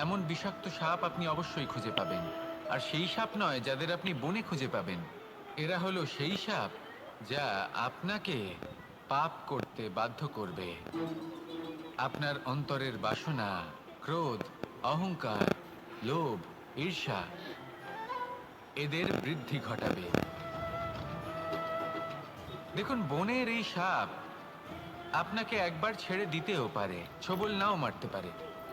এমন বিষাক্ত সাপ আপনি অবশ্যই খুঁজে পাবেন। আর সেই সাপ নয়, যাদের আপনি বনে খুঁজে পাবেন। এরা হলো সেই সাপ যা আপনাকে পাপ করতে বাধ্য করবে। আপনার অন্তরের বাসনা, ক্রোধ, অহংকার, লোভ, ঈর্ষা এদের বৃদ্ধি ঘটাবে। দেখুন, বনের এই সাপ আপনাকে একবার ছেড়ে দিতেও পারে, ছবল নাও মারতে পারে।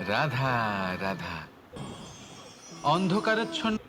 রাধা রাধা। অন্ধকারাচ্ছন্ন